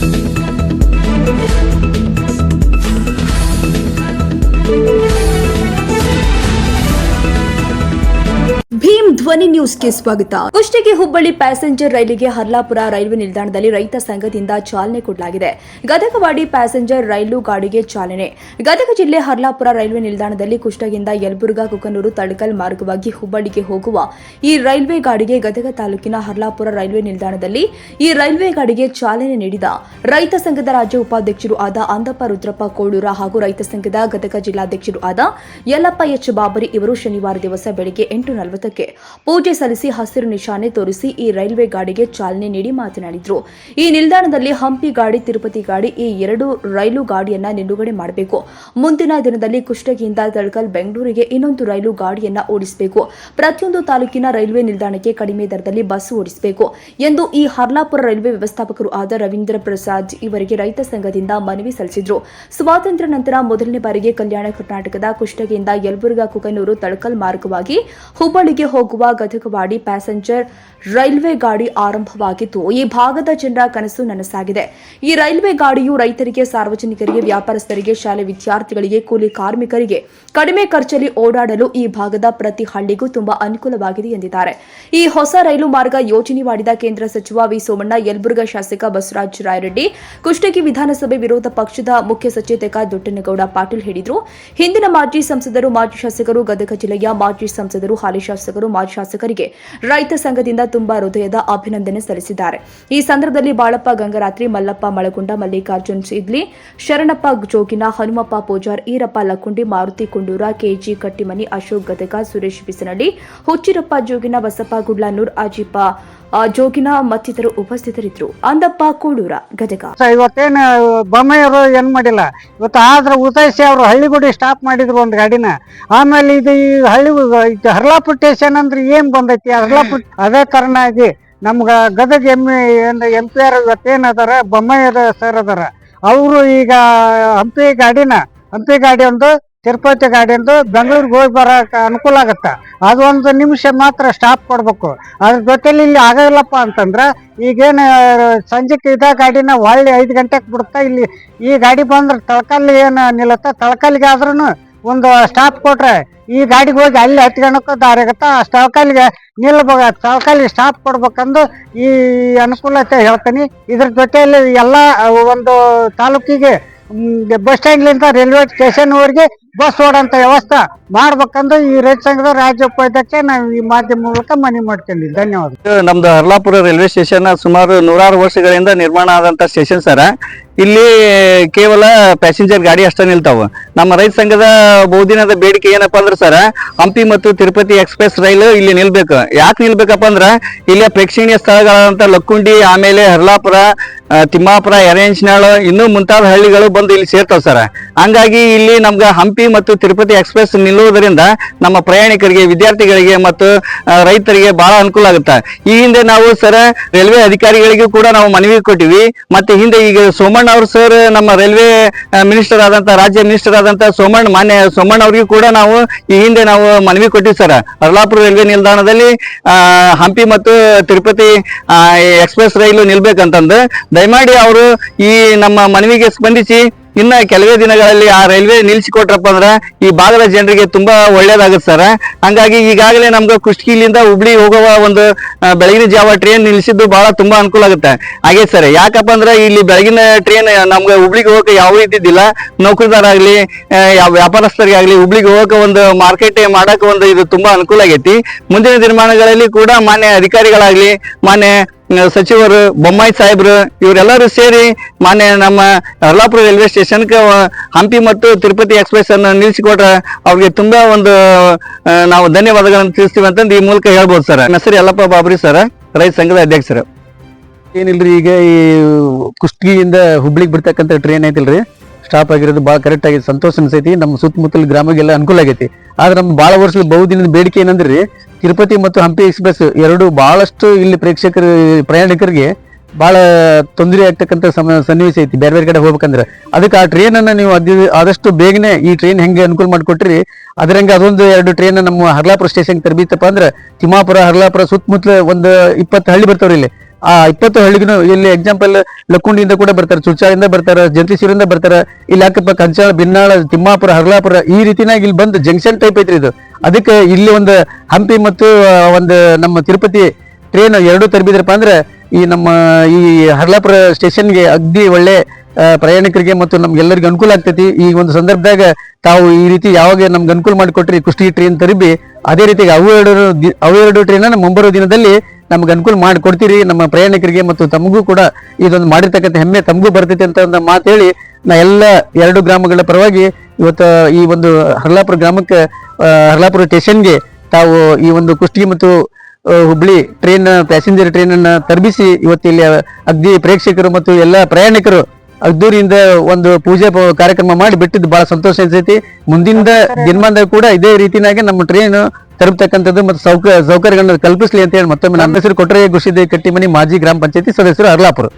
Thank you. ಧ್ವನಿ ನ್ಯೂಸ್ಗೆ ಸ್ವಾಗತ. ಕುಷ್ಟಗಿ ಹುಬ್ಬಳ್ಳಿ ಪ್ಯಾಸೆಂಜರ್ ರೈಲಿಗೆ ಹರ್ಲಾಪುರ ರೈಲ್ವೆ ನಿಲ್ದಾಣದಲ್ಲಿ ರೈತ ಸಂಘದಿಂದ ಚಾಲನೆ ಕೊಡಲಾಗಿದೆ. ಗದಗವಾಡಿ ಪ್ಯಾಸೆಂಜರ್ ರೈಲು ಗಾಡಿಗೆ ಚಾಲನೆ. ಗದಗ ಜಿಲ್ಲೆ ಹರ್ಲಾಪುರ ರೈಲ್ವೆ ನಿಲ್ದಾಣದಲ್ಲಿ ಕುಷ್ಟಗಿಂದ ಯಲಬುರ್ಗಾ, ಕುಕನೂರು ತಳಕಲ್ ಮಾರ್ಗವಾಗಿ ಹುಬ್ಬಳ್ಳಿಗೆ ಹೋಗುವ ಈ ರೈಲ್ವೆ ಗಾಡಿಗೆ ಗದಗ ತಾಲೂಕಿನ ಹರ್ಲಾಪುರ ರೈಲ್ವೆ ನಿಲ್ದಾಣದಲ್ಲಿ ಈ ರೈಲ್ವೆ ಗಾಡಿಗೆ ಚಾಲನೆ ನೀಡಿದ ರೈತ ಸಂಘದ ರಾಜ್ಯ ಉಪಾಧ್ಯಕ್ಷರು ಆದ ಅಂದಪ್ಪ ರುದ್ರಪ್ಪ ಕೋಳೂರ ಹಾಗೂ ರೈತ ಸಂಘದ ಗದಗ ಜಿಲ್ಲಾಧ್ಯಕ್ಷರು ಆದ ಯಲ್ಲಪ್ಪ ಎಚ್. ಬಾಬರಿ ಇವರು ಶನಿವಾರ ದಿವಸ ಬೆಳಗ್ಗೆ ಎಂಟು ನಲವತ್ತಕ್ಕೆ ಪೂಜೆ ಸಲ್ಲಿಸಿ ಹಸಿರು ನಿಶಾನೆ ತೋರಿಸಿ ಈ ರೈಲ್ವೆ ಗಾಡಿಗೆ ಚಾಲನೆ ನೀಡಿ ಮಾತನಾಡಿದರು. ಈ ನಿಲ್ದಾಣದಲ್ಲಿ ಹಂಪಿ ಗಾಡಿ, ತಿರುಪತಿ ಗಾಡಿ ಈ ಎರಡು ರೈಲು ಗಾಡಿಯನ್ನ ನಿಲುಗಡೆ ಮಾಡಬೇಕು. ಮುಂದಿನ ದಿನದಲ್ಲಿ ಕುಷ್ಟಗಿಯಿಂದ ತಳಕಲ್ ಬೆಂಗಳೂರಿಗೆ ಇನ್ನೊಂದು ರೈಲು ಗಾಡಿಯನ್ನ ಓಡಿಸಬೇಕು. ಪ್ರತಿಯೊಂದು ತಾಲೂಕಿನ ರೈಲ್ವೆ ನಿಲ್ದಾಣಕ್ಕೆ ಕಡಿಮೆ ದರದಲ್ಲಿ ಬಸ್ ಓಡಿಸಬೇಕು ಎಂದು ಈ ಹರ್ಲಾಪುರ ರೈಲ್ವೆ ವ್ಯವಸ್ಥಾಪಕರು ಆದ ರವೀಂದ್ರ ಪ್ರಸಾದ್ ಇವರಿಗೆ ರೈತ ಸಂಘದಿಂದ ಮನವಿ ಸಲ್ಲಿಸಿದ್ರು. ಸ್ವಾತಂತ್ರ್ಯ ನಂತರ ಮೊದಲನೇ ಬಾರಿಗೆ ಕಲ್ಯಾಣ ಕರ್ನಾಟಕದ ಕುಷ್ಟಗಿಯಿಂದ ಯಲಬುರ್ಗಾ, ಕುಕನೂರು ತಳಕಲ್ ಮಾರ್ಗವಾಗಿ ಹುಬ್ಬಳ್ಳಿಗೆ ಹೋಗುವ ಗದಗವಾಡಿ ಪ್ಯಾಸೆಂಜರ್ ರೈಲ್ವೆ ಗಾಡಿ ಆರಂಭವಾಗಿದ್ದು, ಈ ಭಾಗದ ಜನರ ಕನಸು ನನಸಾಗಿದೆ. ಈ ರೈಲ್ವೆ ಗಾಡಿಯು ರೈತರಿಗೆ, ಸಾರ್ವಜನಿಕರಿಗೆ, ವ್ಯಾಪಾರಸ್ಥರಿಗೆ, ಶಾಲೆ ವಿದ್ಯಾರ್ಥಿಗಳಿಗೆ, ಕೂಲಿ ಕಾರ್ಮಿಕರಿಗೆ ಕಡಿಮೆ ಖರ್ಚಲ್ಲಿ ಓಡಾಡಲು ಈ ಭಾಗದ ಪ್ರತಿ ಹಳ್ಳಿಗೂ ತುಂಬಾ ಅನುಕೂಲವಾಗಿದೆ ಎಂದಿದ್ದಾರೆ. ಈ ಹೊಸ ರೈಲು ಮಾರ್ಗ ಯೋಜನೆ ಮಾಡಿದ ಕೇಂದ್ರ ಸಚಿವ ವಿ. ಸೋಮಣ್ಣ, ಯಲಬುರ್ಗಾ ಶಾಸಕ ಬಸವರಾಜ ರಾಯರೆಡ್ಡಿ, ಕುಷ್ಟಗಿ ವಿಧಾನಸಭೆ ವಿರೋಧ ಪಕ್ಷದ ಮುಖ್ಯ ಸಚೇತಕ ದೊಡ್ಡನಗೌಡ ಪಾಟೀಲ್ ಹೇಳಿದರು. ಹಿಂದಿನ ಮಾಜಿ ಸಂಸದರು, ಮಾಜಿ ಶಾಸಕರು ಗದಗ ಜಿಲ್ಲೆಯ ಮಾಜಿ ಸಂಸದರು, ಹಾಲಿ ಶಾಸಕರು, ಮಾಜಿ ಶಾಸಕರಿಗೆ ರೈತ ಸಂಘದಿಂದ ತುಂಬಾ ಹೃದಯದ ಅಭಿನಂದನೆ ಸಲ್ಲಿಸಿದ್ದಾರೆ. ಈ ಸಂದರ್ಭದಲ್ಲಿ ಬಾಳಪ್ಪ, ಗಂಗರಾತ್ರಿ, ಮಲ್ಲಪ್ಪ, ಮಳಗುಂಡ, ಮಲ್ಲಿಕಾರ್ಜುನ್ ಸಿದ್ಲಿ ಶರಣಪ್ಪ ಜೋಗಿನ, ಹನುಮಪ್ಪ ಪೂಜಾರ್, ಈರಪ್ಪ ಲಕ್ಕುಂಡಿ, ಮಾರುತಿ ಕುಂಡೂರ, ಕೆಜಿ ಕಟ್ಟಿಮನಿ, ಅಶೋಕ್ ಗದಗ ಸುರೇಶ್ ಬಿಸನಳ್ಳಿ, ಹುಚ್ಚಿರಪ್ಪ ಜೋಗಿನ, ಬಸಪ್ಪ ಗುಡ್ಲಾನೂರ್ ಅಜೀಪ ಜೋಗಿನ ಮತ್ತಿತರರು ಉಪಸ್ಥಿತರಿದ್ರು ಅಂದಪ್ಪ ಕೋಡೂರ ಗದಗ. ಇವತ್ತೇನ ಬೊಮ್ಮೆಯವರು ಏನ್ ಮಾಡಿಲ್ಲ? ಇವತ್ತು ಆದ್ರೆ ಉದಯಿಸಿ ಅವರು ಹಳ್ಳಿಗುಡಿ ಸ್ಟಾಪ್ ಮಾಡಿದ್ರು ಒಂದು ಗಾಡಿನ. ಆಮೇಲೆ ಇದು ಈ ಹಳ್ಳಿ ಹರ್ಲಾಪುರ ಸ್ಟೇಷನ್ ಅಂದ್ರೆ ಏನ್ ಬಂದೈತಿ? ಹರ್ಲಾಪುರ ಅದೇ ತರನಾಗಿ ನಮ್ಗ ಗದಗ ಎಂ ಏನ್ ಎಂ ಪಿ ಆರ್ ಇವತ್ತೇನ ಅದಾರ? ಬೊಮ್ಮೆಯದ ಸರ್ ಅದಾರ. ಅವರು ಈಗ ಹಂಪಿ ಗಾಡಿನ ಹಂಪಿ ಗಾಡಿ ಒಂದು ತಿರುಪತಿ ಗಾಡಿಯಿಂದ ಬೆಂಗಳೂರಿಗೆ ಹೋಗಿ ಬರೋಕೆ ಅನುಕೂಲ ಆಗುತ್ತೆ. ಅದೊಂದು ನಿಮಿಷ ಮಾತ್ರ ಸ್ಟಾಪ್ ಕೊಡಬೇಕು. ಅದ್ರ ಜೊತೆಲಿ ಇಲ್ಲಿ ಆಗಲ್ಲಪ್ಪ ಅಂತಂದ್ರೆ ಈಗೇನು ಸಂಜೆಗೆ ಇದ ಗಾಡಿನ ಹೊಳ್ಳಿ ಐದು ಗಂಟೆಗೆ ಬಿಡುತ್ತಾ ಇಲ್ಲಿ, ಈ ಗಾಡಿ ಬಂದ್ರೆ ತಳಕಲ್ಲಿ ಏನು ನಿಲ್ಲತ್ತ? ತಳಕಲ್ಲಿಗೆ ಆದ್ರೂ ಒಂದು ಸ್ಟಾಪ್ ಕೊಟ್ರೆ ಈ ಗಾಡಿಗೆ ಹೋಗಿ ಅಲ್ಲಿ ಹತ್ಕೊಳಕ್ಕೂ ದಾರಿ ಆಗುತ್ತೆ. ಆ ತಳಕಲ್ಲಿಗೆ ನಿಲ್ಬೇಕ. ತಳಕಲ್ಲಿಗೆ ಸ್ಟಾಪ್ ಕೊಡ್ಬೇಕಂದು ಈ ಅನುಕೂಲತೆ ಹೇಳ್ತೀನಿ. ಇದ್ರ ಜೊತೆಯಲ್ಲಿ ಎಲ್ಲ ಒಂದು ತಾಲೂಕಿಗೆ ಬಸ್ ಸ್ಟ್ಯಾಂಡ್ಲಿಂದ ರೈಲ್ವೆ ಸ್ಟೇಷನ್ವರೆಗೆ ಬಸ್ ಓಡಂತ ವ್ಯವಸ್ಥೆ ಮಾಡ್ಬೇಕಂದ್ರೆ ಈ ರೈತ ಸಂಘದ ರಾಜ್ಯ ಉಪಾಧ್ಯಕ್ಷ ನಾವು ಈ ಮಾಧ್ಯಮ ಮೂಲಕ ಮನವಿ ಮಾಡ್ತೀನಿ. ಧನ್ಯವಾದ. ನಮ್ದು ಹರ್ಲಾಪುರ ರೈಲ್ವೆ ಸ್ಟೇಷನ್ ಸುಮಾರು ನೂರಾರು ವರ್ಷಗಳಿಂದ ನಿರ್ಮಾಣ ಆದಂತ ಸ್ಟೇಷನ್ ಸರ. ಇಲ್ಲಿ ಕೇವಲ ಪ್ಯಾಸೆಂಜರ್ ಗಾಡಿ ಅಷ್ಟೇ ನಿಲ್ತಾವ. ನಮ್ಮ ರೈತ ಸಂಘದ ಬಹುದಿನದ ಬೇಡಿಕೆ ಏನಪ್ಪಾ ಅಂದ್ರೆ ಸರ್, ಹಂಪಿ ಮತ್ತು ತಿರುಪತಿ ಎಕ್ಸ್ಪ್ರೆಸ್ ರೈಲು ಇಲ್ಲಿ ನಿಲ್ಬೇಕು. ಯಾಕೆ ನಿಲ್ಬೇಕಪ್ಪ ಅಂದ್ರ, ಇಲ್ಲಿಯ ಪ್ರೇಕ್ಷಣೀಯ ಸ್ಥಳಗಳಾದಂತ ಲಕ್ಕುಂಡಿ, ಆಮೇಲೆ ಹರ್ಲಾಪುರ ತಿಮ್ಮಾಪುರ ಎರೆಂಚ್ನಾಳು ಇನ್ನೂ ಮುಂತಾದ ಹಳ್ಳಿಗಳು ಬಂದು ಇಲ್ಲಿ ಸೇರ್ತಾವ ಸರ್. ಹಂಗಾಗಿ ಇಲ್ಲಿ ನಮ್ಗೆ ಹಂಪಿ ಮತ್ತು ತಿರುಪತಿ ಎಕ್ಸ್ಪ್ರೆಸ್ ನಿಲ್ಲುವುದರಿಂದ ನಮ್ಮ ಪ್ರಯಾಣಿಕರಿಗೆ, ವಿದ್ಯಾರ್ಥಿಗಳಿಗೆ ಮತ್ತು ರೈತರಿಗೆ ಬಹಳ ಅನುಕೂಲ ಆಗುತ್ತೆ. ಈ ಹಿಂದೆ ನಾವು ಸರ, ರೈಲ್ವೆ ಅಧಿಕಾರಿಗಳಿಗೂ ಕೂಡ ನಾವು ಮನವಿ ಕೊಟ್ಟಿವಿ. ಮತ್ತೆ ಹಿಂದೆ ಈಗ ಸೋಮಣ್ಣ ಅವರು ಸರ್, ನಮ್ಮ ರೈಲ್ವೆ ಮಿನಿಸ್ಟರ್ ಆದಂತ, ರಾಜ್ಯ ಮಿನಿಸ್ಟರ್ ಆದಂತ ಸೋಮಣ್ಣ, ಮಾನ್ಯ ಸೋಮಣ್ಣ ಅವರಿಗೂ ಕೂಡ ನಾವು ಈ ಹಿಂದೆ ನಾವು ಮನವಿ ಕೊಟ್ಟಿವಿ ಸರ್. ಅರ್ಲಾಪುರ ರೈಲ್ವೆ ನಿಲ್ದಾಣದಲ್ಲಿ ಹಂಪಿ ಮತ್ತು ತಿರುಪತಿ ಎಕ್ಸ್ಪ್ರೆಸ್ ರೈಲು ನಿಲ್ಬೇಕಂತಂದು. ದಯಮಾಡಿ ಅವರು ಈ ನಮ್ಮ ಮನವಿಗೆ ಸ್ಪಂದಿಸಿ ಇನ್ನ ಕೆಲವೇ ದಿನಗಳಲ್ಲಿ ಆ ರೈಲ್ವೆ ನಿಲ್ಸಿಕೊಟ್ರಪ್ಪ ಅಂದ್ರೆ ಈ ಭಾಗದ ಜನರಿಗೆ ತುಂಬಾ ಒಳ್ಳೇದಾಗುತ್ತೆ ಸರ್. ಹಂಗಾಗಿ ಈಗಾಗಲೇ ನಮ್ಗೆ ಕುಷ್ಟಗಿಲಿಂದ ಹುಬ್ಳಿ ಹೋಗುವ ಒಂದು ಬೆಳಗಿನ ಜಾವ ಟ್ರೈನ್ ನಿಲ್ಸಿದ್ದು ಬಹಳ ತುಂಬಾ ಅನುಕೂಲ ಆಗುತ್ತೆ. ಹಾಗೆ ಸರ್, ಯಾಕಪ್ಪ ಅಂದ್ರೆ ಇಲ್ಲಿ ಬೆಳಗಿನ ಟ್ರೈನ್ ನಮ್ಗೆ ಹುಬ್ಳಿಗೆ ಹೋಗಕ್ಕೆ ಯಾವ ಇದ್ದಿದ್ದಿಲ್ಲ ನೌಕರಿದಾರಾಗ್ಲಿ ವ್ಯಾಪಾರಸ್ಥರಿಗೆ ಆಗ್ಲಿ ಹುಬ್ಳಿಗೆ ಹೋಗಕ್ಕೆ ಒಂದು ಮಾರ್ಕೆಟ್ ಮಾಡಕ್ಕೆ ಒಂದು ಇದು ತುಂಬಾ ಅನುಕೂಲ ಆಗೈತಿ. ಮುಂದಿನ ದಿನಮಾನಗಳಲ್ಲಿ ಕೂಡ ಮಾನ್ಯ ಅಧಿಕಾರಿಗಳಾಗ್ಲಿ, ಮಾನ್ಯ ಸಚಿವರು, ಬೊಮ್ಮಾಯಿ ಸಾಹೇಬ್ರು, ಇವರೆಲ್ಲರೂ ಸೇರಿ ಮಾನ್ಯ ನಮ್ಮ ಹರ್ಲಾಪುರ ರೈಲ್ವೆ ಸ್ಟೇಷನ್ಗೆ ಹಂಪಿ ಮತ್ತು ತಿರುಪತಿ ಎಕ್ಸ್ಪ್ರೆಸ್ ಅನ್ನು ನಿಲ್ಲಿಸಿಕೊಟ್ರೆ ಅವ್ರಿಗೆ ತುಂಬಾ ಒಂದು ನಾವು ಧನ್ಯವಾದಗಳನ್ನು ತಿಳಿಸ್ತೀವಿ ಅಂತಂದು ಈ ಮೂಲಕ ಹೇಳ್ಬೋದು ಸರ್. ನನ್ನ ಹೆಸರು ಯಲ್ಲಪ್ಪ ಬಾಬ್ರಿ ಸರ್. ರೈತ ಸಂಘದ ಅಧ್ಯಕ್ಷರು. ಏನಿಲ್ರಿ ಈಗ ಈ ಕುಷ್ಟಗಿಯಿಂದ ಹುಬ್ಳಿಗೆ ಬಿಡ್ತಕ್ಕಂಥ ಟ್ರೈನ್ ಐತಿಲ್ರಿ. ಸ್ಟಾಪ್ ಆಗಿರೋದು ಭಾಳ ಕರೆಕ್ಟ್ ಆಗಿ ಸಂತೋಷ ಅನಿಸೈತಿ. ನಮ್ಮ ಸುತ್ತಮುತ್ತಲ ಗ್ರಾಮಗೆಲ್ಲ ಅನುಕೂಲ ಆಗೈತಿ. ಆದ್ರೆ ನಮ್ಮ ಭಾಳ ವರ್ಷದ ಬಹುದಿನದ ಬೇಡಿಕೆ ಏನಂದ್ರಿ ತಿರುಪತಿ ಮತ್ತು ಹಂಪಿ ಎಕ್ಸ್ಪ್ರೆಸ್ ಎರಡು ಬಹಳಷ್ಟು ಇಲ್ಲಿ ಪ್ರೇಕ್ಷಕರು, ಪ್ರಯಾಣಿಕರಿಗೆ ಬಹಳ ತೊಂದರೆ ಆಗ್ತಕ್ಕಂಥ ಸಮ, ಸನ್ನಿವೇಶ ಐತಿ. ಬೇರೆ ಬೇರೆ ಕಡೆ ಹೋಗ್ಬೇಕಂದ್ರೆ. ಅದಕ್ಕೆ ಆ ಟ್ರೈನ್ ಅನ್ನ ನೀವು ಅದಿ ಆದಷ್ಟು ಬೇಗನೆ ಈ ಟ್ರೈನ್ ಹೆಂಗೆ ಅನುಕೂಲ ಮಾಡಿಕೊಟ್ರಿ. ಅದರಂಗೆ ಅದೊಂದು ಎರಡು ಟ್ರೈನ್ ನಮ್ಮ ಹರ್ಲಾಪುರ ಸ್ಟೇಷನ್ ತರಬೇತಪ್ಪ ಅಂದ್ರೆ ತಿಮ್ಮಾಪುರ, ಹರ್ಲಾಪುರ ಸುತ್ತಮುತ್ತಲ ಒಂದು ಇಪ್ಪತ್ತು ಹಳ್ಳಿ ಬರ್ತಾವ್ರಿ ಇಲ್ಲಿ. ಆ ಇಪ್ಪತ್ತು ಹಳ್ಳಿಗೂ ಇಲ್ಲಿ ಎಕ್ಸಾಂಪಲ್ ಲಕ್ಕುಂಡಿಯಿಂದ ಕೂಡ ಬರ್ತಾರೆ ಚುಚ್ಚಾಳಿಂದ ಬರ್ತಾರೆ, ಜಂತಿಸೂರಿಂದ ಬರ್ತಾರೆ. ಇಲ್ಲಿ ಅಕ್ಕಪ್ಪ ಕಂಚಾಳ ಬಿನ್ನಾಳ, ತಿಮ್ಮಾಪುರ, ಹರ್ಲಾಪುರ ಈ ರೀತಿನಾಗಿ ಇಲ್ಲಿ ಬಂದು ಜಂಕ್ಷನ್ ಟೈಪ್ ಐತ್ರಿ ಇದು. ಅದಕ್ಕೆ ಇಲ್ಲಿ ಒಂದು ಹಂಪಿ ಮತ್ತು ಒಂದು ನಮ್ಮ ತಿರುಪತಿ ಟ್ರೈನ್ ಎರಡು ತರಬಿದ್ರಪ್ಪ ಅಂದ್ರೆ ಈ ನಮ್ಮ ಈ ಹರ್ಲಾಪುರ ಸ್ಟೇಷನ್ಗೆ ಅಗ್ದಿ ಒಳ್ಳೆ ಪ್ರಯಾಣಿಕರಿಗೆ ಮತ್ತು ನಮ್ಗೆಲ್ಲರಿಗೂ ಅನುಕೂಲ ಆಗ್ತೈತಿ. ಈ ಒಂದು ಸಂದರ್ಭದಾಗ ತಾವು ಈ ರೀತಿ ಯಾವಾಗ ನಮ್ಗೆ ಅನುಕೂಲ ಮಾಡಿಕೊಟ್ರಿ ಕುಷ್ಟಿ ಟ್ರೈನ್ ತರಬಿ, ಅದೇ ರೀತಿ ಅವು ಎರಡು ಅವು ಎರಡು ಟ್ರೈನ್ ಮುಂಬರುವ ದಿನದಲ್ಲಿ ನಮ್ಗೆ ಅನುಕೂಲ ಮಾಡಿಕೊಡ್ತೀರಿ ನಮ್ಮ ಪ್ರಯಾಣಿಕರಿಗೆ ಮತ್ತು ತಮಗೂ ಕೂಡ ಇದೊಂದು ಮಾಡಿರ್ತಕ್ಕಂಥ ಹೆಮ್ಮೆ ತಮಗೂ ಬರ್ತೈತೆ ಅಂತ ಒಂದು ಹೇಳಿ ನಾ ಎಲ್ಲ ಎರಡು ಗ್ರಾಮಗಳ ಪರವಾಗಿ ಇವತ್ತು ಈ ಒಂದು ಹರ್ಲಾಪುರ ಗ್ರಾಮಕ್ಕೆ ಹರ್ಲಾಪುರ ಸ್ಟೇಷನ್ಗೆ ತಾವು ಈ ಒಂದು ಕುಷ್ಟಗಿ ಮತ್ತು ಹುಬ್ಳಿ ಟ್ರೈನ್ ಪ್ಯಾಸೆಂಜರ್ ತರಬಿಸಿ ಇವತ್ತು ಇಲ್ಲಿ ಅಗ್ದಿ ಪ್ರೇಕ್ಷಕರು ಮತ್ತು ಎಲ್ಲ ಪ್ರಯಾಣಿಕರು ಅದ್ದೂರಿಯಿಂದ ಒಂದು ಪೂಜೆ ಕಾರ್ಯಕ್ರಮ ಮಾಡಿ ಬಿಟ್ಟಿದ್ದು ಬಹಳ ಸಂತೋಷ ಅನ್ಸೈತಿ. ಮುಂದಿನ ದಿನಮಾನದಾಗ ಕೂಡ ಇದೇ ರೀತಿಯಾಗಿ ನಮ್ಮ ಟ್ರೈನ್ ತಲುಪ್ತಕ್ಕಂಥದ್ದು ಮತ್ತು ಸೌಕ, ಸೌಕರ್ಯಗಳನ್ನ ಕಲ್ಪಿಸಲಿ ಅಂತ ಹೇಳಿ ಮತ್ತೊಮ್ಮೆ ನನ್ನ ಹೆಸರು ಕೊಟ್ಟರೆ ಗುಷಿದೆ ಕಟ್ಟಿಮನಿ ಮಾಜಿ ಗ್ರಾಮ ಪಂಚಾಯತಿ ಸದಸ್ಯರು ಅರ್ಲಾಪುರ.